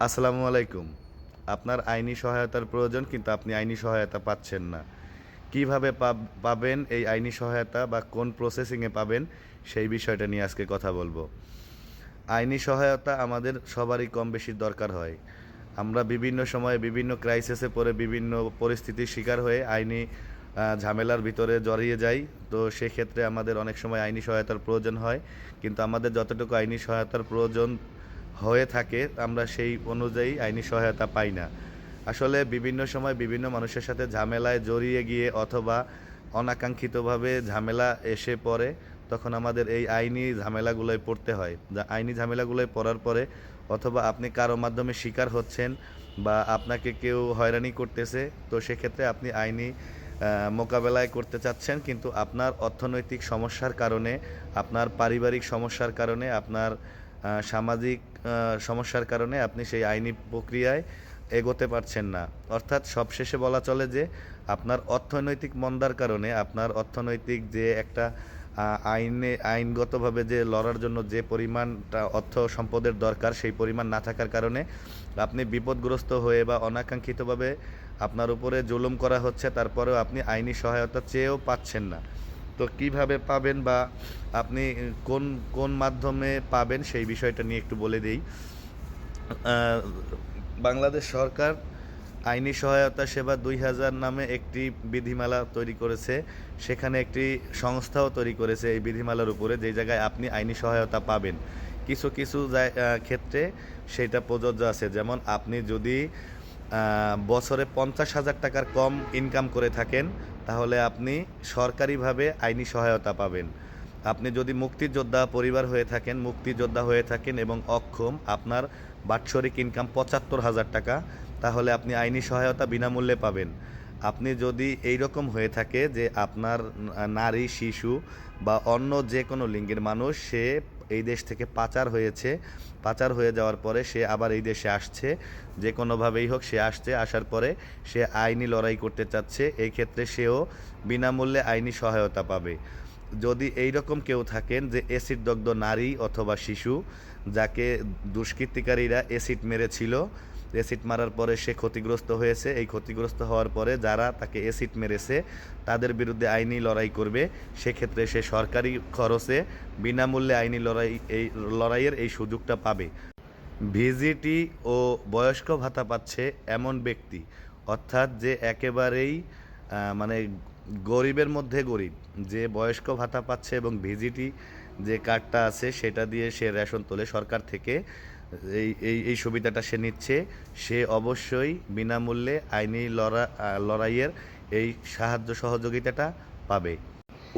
আসসালামু আলাইকুম। আপনার আইনি সহায়তার প্রয়োজন, কিন্তু আপনি আইনি সহায়তা পাচ্ছেন না। কীভাবে পাব- পাবেন, এই আইনি সহায়তা বা কোন প্রসেসিংয়ে পাবেন, সেই বিষয়টা নিয়ে আজকে কথা বলব। আইনি সহায়তা আমাদের সবারই কম বেশি দরকার হয়। আমরা বিভিন্ন সময়ে বিভিন্ন ক্রাইসিসে পড়ে বিভিন্ন পরিস্থিতির শিকার হয়ে আইনি ঝামেলার ভিতরে জড়িয়ে যাই। তো সেক্ষেত্রে আমাদের অনেক সময় আইনি সহায়তার প্রয়োজন হয়। কিন্তু আমাদের যতটুকু আইনি সহায়তার প্রয়োজন হয়ে থাকে, আমরা সেই অনুযায়ী আইনি সহায়তা পাই না। আসলে বিভিন্ন সময় বিভিন্ন মানুষের সাথে ঝামেলায় জড়িয়ে গিয়ে অথবা অনাকাঙ্ক্ষিতভাবে ঝামেলা এসে পড়ে, তখন আমাদের এই আইনি ঝামেলাগুলোয় পড়তে হয়। যা আইনি ঝামেলাগুলোয় পড়ার পরে অথবা আপনি কারও মাধ্যমে শিকার হচ্ছেন বা আপনাকে কেউ হয়রানি করতেছে, তো সেক্ষেত্রে আপনি আইনি মোকাবেলায় করতে চাচ্ছেন, কিন্তু আপনার অর্থনৈতিক সমস্যার কারণে, আপনার পারিবারিক সমস্যার কারণে, আপনার সামাজিক সমস্যার কারণে আপনি সেই আইনি প্রক্রিয়ায় এগোতে পারছেন না। অর্থাৎ সবশেষে বলা চলে যে, আপনার অর্থনৈতিক মন্দার কারণে আপনার অর্থনৈতিক যে একটা আইনে, আইনগতভাবে যে লড়ার জন্য যে পরিমাণটা অর্থ সম্পদের দরকার, সেই পরিমাণ না থাকার কারণে আপনি বিপদগ্রস্ত হয়ে বা অনাকাঙ্ক্ষিতভাবে আপনার উপরে জুলুম করা হচ্ছে, তারপরেও আপনি আইনি সহায়তা চেয়েও পাচ্ছেন না। তো কীভাবে পাবেন বা আপনি কোন কোন মাধ্যমে পাবেন সেই বিষয়টা নিয়ে একটু বলে দিই। বাংলাদেশ সরকার আইনি সহায়তা সেবা দুই হাজার নামে একটি বিধিমালা তৈরি করেছে। সেখানে একটি সংস্থাও তৈরি করেছে এই বিধিমালার উপরে যেই জায়গায় আপনি আইনি সহায়তা পাবেন। কিছু কিছু ক্ষেত্রে সেটা প্রযোজ্য আছে। যেমন আপনি যদি বছরে পঞ্চাশ হাজার টাকার কম ইনকাম করে থাকেন, তাহলে আপনি সরকারিভাবে আইনি সহায়তা পাবেন। আপনি যদি মুক্তিযোদ্ধা পরিবার হয়ে থাকেন, মুক্তিযোদ্ধা হয়ে থাকেন এবং অক্ষম, আপনার বাৎসরিক ইনকাম পঁচাত্তর হাজার টাকা, তাহলে আপনি আইনি সহায়তা বিনামূল্যে পাবেন। আপনি যদি এই রকম হয়ে থাকে যে আপনার নারী, শিশু বা অন্য যে কোনো লিঙ্গের মানুষ, সে এই দেশ থেকে পাচার হয়েছে। পাচার হয়ে যাওয়ার পরে সে আবার এই দেশে আসছে। যে কোনোভাবেই হোক সে আসছে, আসার পরে সে আইনি লড়াই করতে চাচ্ছে। এই ক্ষেত্রে সেও বিনামূল্যে আইনি সহায়তা পাবে। যদি এই রকম কেউ থাকেন যে অ্যাসিড দগ্ধ নারী অথবা শিশু, যাকে দুষ্কৃতিকারীরা অ্যাসিড মেরেছিল অ্যাসিড মারার পরে সে ক্ষতিগ্রস্ত হয়েছে। এই ক্ষতিগ্রস্ত হওয়ার পরে যারা তাকে অ্যাসিড মেরেছে, তাদের বিরুদ্ধে আইনি লড়াই করবে। সেক্ষেত্রে সে সরকারি খরচে বিনামূল্যে আইনি লড়াই, এই লড়াইয়ের এই সুযোগটা পাবে। ভিজিটি ও বয়স্ক ভাতা পাচ্ছে এমন ব্যক্তি, অর্থাৎ যে একেবারেই মানে গরিবের মধ্যে গরিব, যে বয়স্ক ভাতা পাচ্ছে এবং ভিজিটি যে কার্ডটা আছে সেটা দিয়ে সে রেশন তোলে সরকার থেকে। এই এই এই সুবিধাটা সে নিচ্ছে। সে অবশ্যই বিনামূল্যে আইনি লড়া লড়াইয়ের এই সাহায্য সহযোগিতাটা পাবে।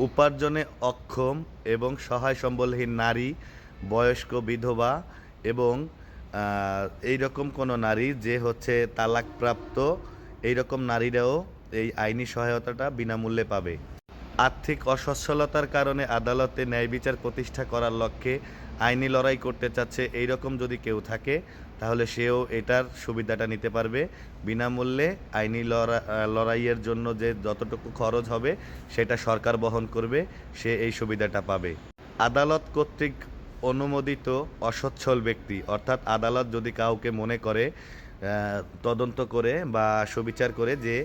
উপার্জনে অক্ষম এবং সহায় সম্বলহীন নারী, বয়স্ক বিধবা এবং এই রকম কোনো নারী যে হচ্ছে তালাকপ্রাপ্ত এই রকম নারীরাও এই আইনি সহায়তাটা বিনামূল্যে পাবে। আর্থিক অসচ্ছলতার কারণে আদালতে ন্যায় বিচার প্রতিষ্ঠা করার লক্ষ্যে আইনি লড়াই করতে চাচ্ছে এই রকম যদি কেউ থাকে, তাহলে সেও এটার সুবিধাটা নিতে পারবে। বিনামূল্যে আইনি লড়া- লড়াইয়ের জন্য যে যতটুকু খরচ হবে, সেটা সরকার বহন করবে, সে এই সুবিধাটা পাবে। আদালত কর্তৃক অনুমোদিত অসচ্ছল ব্যক্তি, অর্থাৎ আদালত যদি কাউকে মনে করে তদন্ত করে বা সুবিচার করে যে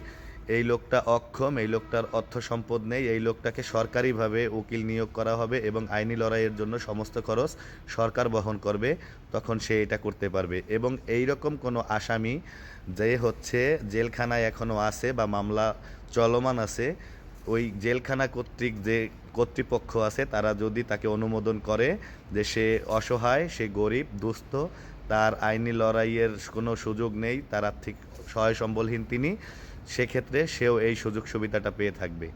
এই লোকটা অক্ষম, এই লোকটার অর্থ সম্পদ নেই, এই লোকটাকে সরকারিভাবে উকিল নিয়োগ করা হবে এবং আইনি লড়াইয়ের জন্য সমস্ত খরচ সরকার বহন করবে, তখন সে এটা করতে পারবে। এবং এই রকম কোনো আসামি যে হচ্ছে জেলখানায় এখনও আছে বা মামলা চলমান আছে, ওই জেলখানা কর্তৃক যে কর্তৃপক্ষ আছে, তারা যদি তাকে অনুমোদন করে যে সে অসহায়, সে গরিব, দুস্থ, তার আইনি লড়াইয়ের কোনো সুযোগ নেই, তার আর্থিক সহায় সম্বলহীন তিনি সেক্ষেত্রে সেও এই সুযোগ সুবিধাটা পেয়ে থাকবে।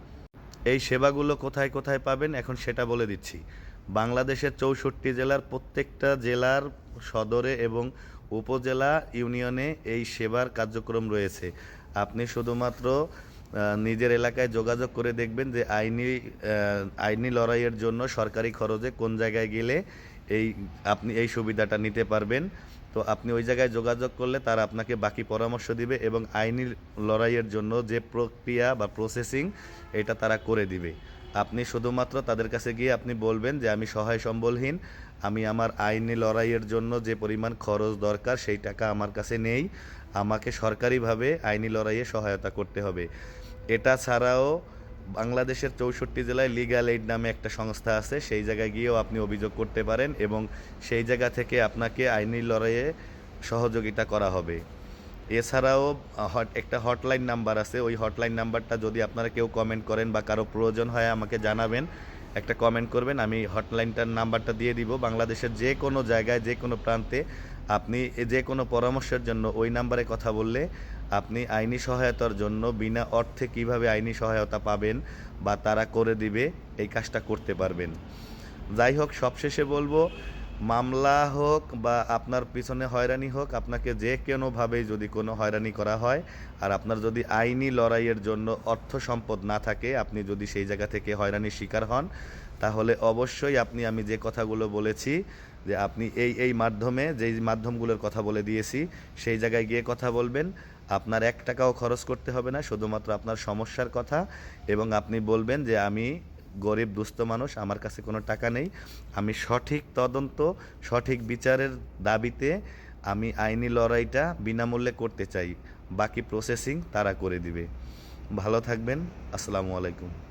এই সেবাগুলো কোথায় কোথায় পাবেন এখন সেটা বলে দিচ্ছি। বাংলাদেশের চৌষট্টি জেলার প্রত্যেকটা জেলার সদরে এবং উপজেলা ইউনিয়নে এই সেবার কার্যক্রম রয়েছে। আপনি শুধুমাত্র নিজের এলাকায় যোগাযোগ করে দেখবেন যে আইনি আইনি লড়াইয়ের জন্য সরকারি খরচে কোন জায়গায় গেলে এই, আপনি এই সুবিধাটা নিতে পারবেন। তো আপনি ওই জায়গায় যোগাযোগ করলে তারা আপনাকে বাকি পরামর্শ দিবে এবং আইনি লড়াইয়ের জন্য যে প্রক্রিয়া বা প্রসেসিং এটা তারা করে দিবে। আপনি শুধুমাত্র তাদের কাছে গিয়ে আপনি বলবেন যে, আমি সহায় সম্বলহীন, আমি আমার আইনি লড়াইয়ের জন্য যে পরিমাণ খরচ দরকার, সেই টাকা আমার কাছে নেই, আমাকে সরকারিভাবে আইনি লড়াইয়ে সহায়তা করতে হবে। এটা ছাড়াও বাংলাদেশের চৌষট্টি জেলায় লিগাল এইড নামে একটা সংস্থা আছে, সেই জায়গায় গিয়েও আপনি অভিযোগ করতে পারেন এবং সেই জায়গা থেকে আপনাকে আইনি লড়াইয়ে সহযোগিতা করা হবে। এছাড়াও হট, একটা হটলাইন নাম্বার আছে, ওই হটলাইন নাম্বারটা যদি আপনারা কেউ কমেন্ট করেন বা কারও প্রয়োজন হয় আমাকে জানাবেন, একটা কমেন্ট করবেন, আমি হটলাইনটার নাম্বারটা দিয়ে দিব। বাংলাদেশের যে কোনো জায়গায়, যে কোনো প্রান্তে আপনি যে কোনো পরামর্শের জন্য ওই নাম্বারে কথা বললে আপনি আইনি সহায়তার জন্য বিনা অর্থে কীভাবে আইনি সহায়তা পাবেন বা তারা করে দিবে, এই কাজটা করতে পারবেন। যাই হোক, সবশেষে বলব, মামলা হোক বা আপনার পিছনে হয়রানি হোক, আপনাকে যে কোনোভাবেই যদি কোনো হয়রানি করা হয়, আর আপনার যদি আইনি লড়াইয়ের জন্য অর্থ সম্পদ না থাকে, আপনি যদি সেই জায়গা থেকে হয়রানির শিকার হন, তাহলে অবশ্যই আপনি, আমি যে কথাগুলো বলেছি যে আপনি এই এই মাধ্যমে, যেই মাধ্যমগুলোর কথা বলে দিয়েছি, সেই জায়গায় গিয়ে কথা বলবেন। আপনার এক টাকাও খরচ করতে হবে না, শুধুমাত্র আপনার সমস্যার কথা। এবং আপনি বলবেন যে, আমি গরিব, দুস্থ মানুষ, আমার কাছে কোনো টাকা নেই। আমি সঠিক তদন্ত, সঠিক বিচারের দাবিতে আমি আইনি লড়াইটা বিনামূল্যে করতে চাই। বাকি প্রসেসিং তারা করে দিবে। ভালো থাকবেন। আসসালামু আলাইকুম।